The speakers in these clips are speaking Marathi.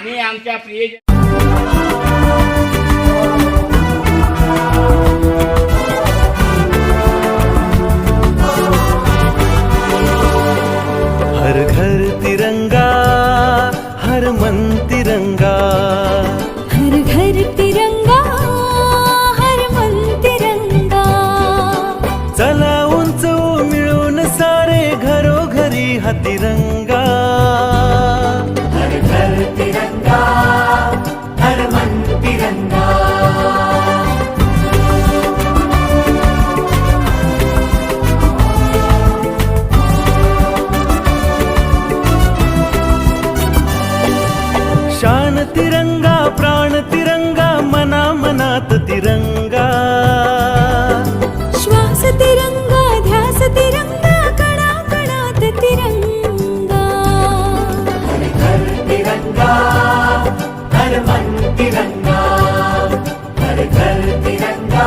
आणि आमच्या प्रिय हर घर तिरंगा हर मन तिरंगा। हर घर तिरंगा हर मन तिरंगा। चला उंच मिळून सारे घरोघरी हा तिरंगा। तिरंगा प्राण तिरंगा मना मनात तिरंगा. श्वास तिरंगा ध्यास तिरंगा कणा कणात तिरंगा. हर तिरंगा हर मन तिरंगा. हर घर तिरंगा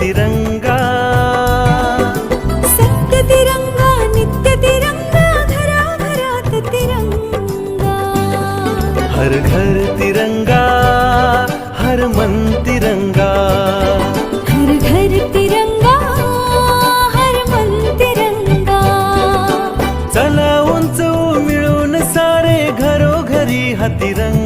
तिरंगा. सत्य तिरंगा नित्य तिरंगा घरा घरात तिरंगा. हर घर तिरंगा हर मन तिरंगा. हर घर तिरंगा हर मन तिरंगा. चला उंच मिळून सारे घरोघरी हा तिरंगा.